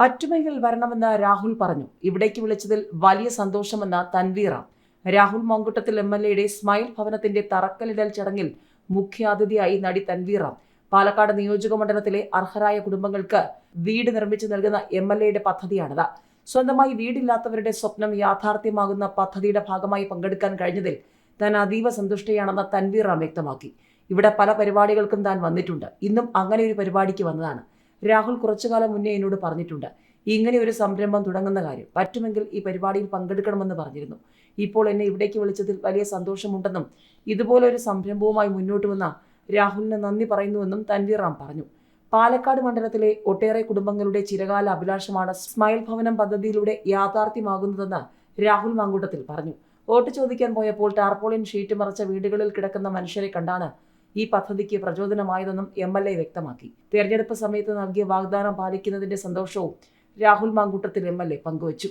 പറ്റുമെങ്കിൽ വരണമെന്ന് രാഹുൽ പറഞ്ഞു. ഇവിടേക്ക് വിളിച്ചതിൽ വലിയ സന്തോഷമെന്ന് തൻവീറ. രാഹുൽ മങ്കുട്ടത്തിൽ എം എൽ എയുടെ സ്മൈൽ ഭവനത്തിന്റെ തറക്കല്ലിടൽ ചടങ്ങിൽ മുഖ്യാതിഥിയായി നടി തൻവീറ. പാലക്കാട് നിയോജക മണ്ഡലത്തിലെ അർഹരായ കുടുംബങ്ങൾക്ക് വീട് നിർമ്മിച്ചു നൽകുന്ന എം എൽ എയുടെ പദ്ധതിയാണിത്. സ്വന്തമായി വീടില്ലാത്തവരുടെ സ്വപ്നം യാഥാർത്ഥ്യമാകുന്ന പദ്ധതിയുടെ ഭാഗമായി പങ്കെടുക്കാൻ കഴിഞ്ഞതിൽ താൻ അതീവ സന്തുഷ്ടയാണെന്ന് തൻവീറ വ്യക്തമാക്കി. ഇവിടെ പല പരിപാടികൾക്കും താൻ വന്നിട്ടുണ്ട്. ഇന്നും അങ്ങനെ ഒരു പരിപാടിക്ക് വന്നതാണ്. രാഹുൽ കുറച്ചു കാലം മുന്നേ എന്നോട് പറഞ്ഞിട്ടുണ്ട്. ഇങ്ങനെ ഒരു സംരംഭം തുടങ്ങുന്ന കാര്യം പറ്റുമെങ്കിൽ ഈ പരിപാടിയിൽ പങ്കെടുക്കണമെന്ന് പറഞ്ഞിരുന്നു. ഇപ്പോൾ എന്നെ ഇവിടേക്ക് വിളിച്ചതിൽ വലിയ സന്തോഷമുണ്ടെന്നും ഇതുപോലെ ഒരു സംരംഭവുമായി മുന്നോട്ട് വന്ന രാഹുലിന് നന്ദി പറയുന്നുവെന്നും തൻവീർ റാം പറഞ്ഞു. പാലക്കാട് മണ്ഡലത്തിലെ ഒട്ടേറെ കുടുംബങ്ങളുടെ ചിരകാല അഭിലാഷമാണ് സ്മൈൽ ഭവനം പദ്ധതിയിലൂടെ യാഥാർത്ഥ്യമാകുന്നതെന്ന് രാഹുൽ മാങ്കൂട്ടത്തിൽ പറഞ്ഞു. വോട്ട് ചോദിക്കാൻ പോയപ്പോൾ ടാർപോളിൻ ഷീറ്റ് മറച്ച വീടുകളിൽ കിടക്കുന്ന മനുഷ്യരെ കണ്ടാണ് ഈ പദ്ധതിക്ക് പ്രചോദനമായതെന്നും എം എൽ എ വ്യക്തമാക്കി. തെരഞ്ഞെടുപ്പ് സമയത്ത് നൽകിയ വാഗ്ദാനം പാലിക്കുന്നതിന്റെ സന്തോഷവും Rahul Mamkootathil M L A പങ്കുവച്ചു.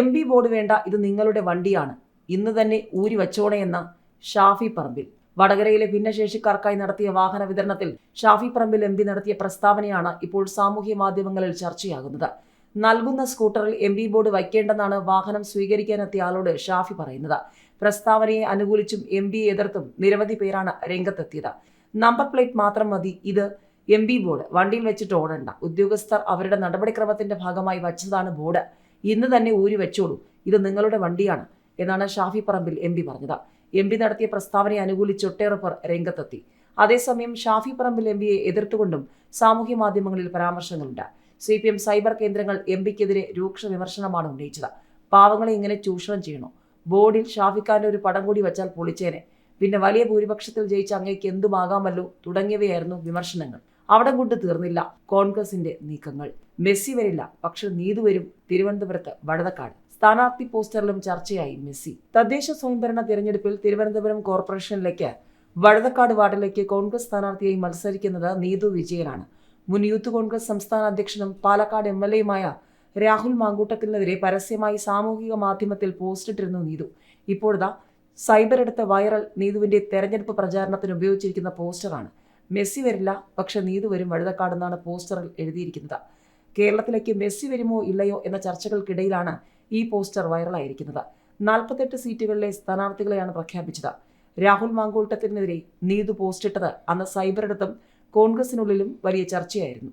എം പി ബോർഡ് വേണ്ട ഇത് നിങ്ങളുടെ വണ്ടിയാണ്. ഇന്ന് തന്നെ ഊരി വച്ചോണയെന്ന ഷാഫി പറമ്പിൽ. വടകരയിലെ ഭിന്നശേഷിക്കാർക്കായി നടത്തിയ വാഹന വിതരണത്തിൽ ഷാഫി പറമ്പിൽ എം പി നടത്തിയ പ്രസ്താവനയാണ് ഇപ്പോൾ സാമൂഹ്യ മാധ്യമങ്ങളിൽ ചർച്ചയാകുന്നത്. നൽകുന്ന സ്കൂട്ടറിൽ എം ബി ബോർഡ് വയ്ക്കേണ്ടെന്നാണ് വാഹനം സ്വീകരിക്കാനെത്തിയ ആളോട് ഷാഫി പറയുന്നത്. പ്രസ്താവനയെ അനുകൂലിച്ചും എം പിയെ എതിർത്തും നിരവധി പേരാണ് രംഗത്തെത്തിയത്. നമ്പർ പ്ലേറ്റ് മാത്രം മതി. ഇത് എം പി ബോർഡ് വണ്ടിയിൽ വെച്ചിട്ട് ഓടണ്ട. ഉദ്യോഗസ്ഥർ അവരുടെ നടപടിക്രമത്തിന്റെ ഭാഗമായി വച്ചതാണ് ബോർഡ് ഇന്ന് തന്നെ ഊരി വെച്ചോളൂ. ഇത് നിങ്ങളുടെ വണ്ടിയാണ് എന്നാണ് ഷാഫി പറമ്പിൽ എം പി പറഞ്ഞത്. എം പി നടത്തിയ പ്രസ്താവനയെ അനുകൂലിച്ച് ഒട്ടേറെ പേർ രംഗത്തെത്തി. അതേസമയം ഷാഫി പറമ്പിൽ എം പിയെ എതിർത്തുകൊണ്ടും സാമൂഹ്യ മാധ്യമങ്ങളിൽ പരാമർശങ്ങളുണ്ട്. സി പി എം സൈബർ കേന്ദ്രങ്ങൾ എം പിക്കെതിരെ രൂക്ഷ വിമർശനമാണ് ഉന്നയിച്ചത്. പാവങ്ങളെ ഇങ്ങനെ ചൂഷണം ചെയ്യണോ? ബോർഡിൽ ഷാഫിഖാന്റെ ഒരു പടം കൂടി വച്ചാൽ പൊളിച്ചേനെ. പിന്നെ വലിയ ഭൂരിപക്ഷത്തിൽ ജയിച്ച അങ്ങേക്ക് എന്തുമാകാമല്ലോ തുടങ്ങിയവയായിരുന്നു വിമർശനങ്ങൾ. അവിടെ കൊണ്ട് തീർന്നില്ല കോൺഗ്രസിന്റെ നീക്കങ്ങൾ. മെസ്സി വരില്ല പക്ഷെ നീതു വരും തിരുവനന്തപുരത്ത് വടതക്കാട് സ്ഥാനാർത്ഥി പോസ്റ്ററിലും ചർച്ചയായി മെസ്സി. തദ്ദേശ സ്വയംഭരണ തിരഞ്ഞെടുപ്പിൽ തിരുവനന്തപുരം കോർപ്പറേഷനിലേക്ക് വടതക്കാട് വാർഡിലേക്ക് കോൺഗ്രസ് സ്ഥാനാർത്ഥിയായി മത്സരിക്കുന്നത് നീതു വിജയനാണ്. മുൻ യൂത്ത് കോൺഗ്രസ് സംസ്ഥാന അധ്യക്ഷനും പാലക്കാട് എം എൽ എയുമായ രാഹുൽ മാങ്കൂട്ടത്തിനെതിരെ പരസ്യമായി സാമൂഹിക മാധ്യമത്തിൽ പോസ്റ്റിട്ടിരുന്നു നീതു. ഇപ്പോഴതാ സൈബർ എടുത്ത വൈറൽ നീതുവിന്റെ തെരഞ്ഞെടുപ്പ് പ്രചാരണത്തിന് ഉപയോഗിച്ചിരിക്കുന്ന പോസ്റ്ററാണ് മെസ്സി വരില്ല പക്ഷെ നീതു വരും വഴുതക്കാടെന്നാണ് പോസ്റ്ററിൽ എഴുതിയിരിക്കുന്നത്. കേരളത്തിലേക്ക് മെസ്സി വരുമോ ഇല്ലയോ എന്ന ചർച്ചകൾക്കിടയിലാണ് ഈ പോസ്റ്റർ വൈറലായിരിക്കുന്നത് നാൽപ്പത്തെട്ട് സീറ്റുകളിലെ സ്ഥാനാർത്ഥികളെയാണ് പ്രഖ്യാപിച്ചത്. രാഹുൽ മാങ്കൂട്ടത്തിനെതിരെ നീതു പോസ്റ്റിട്ടത് അന്ന് സൈബറിടത്തും കോൺഗ്രസിനുള്ളിലും വലിയ ചർച്ചയായിരുന്നു.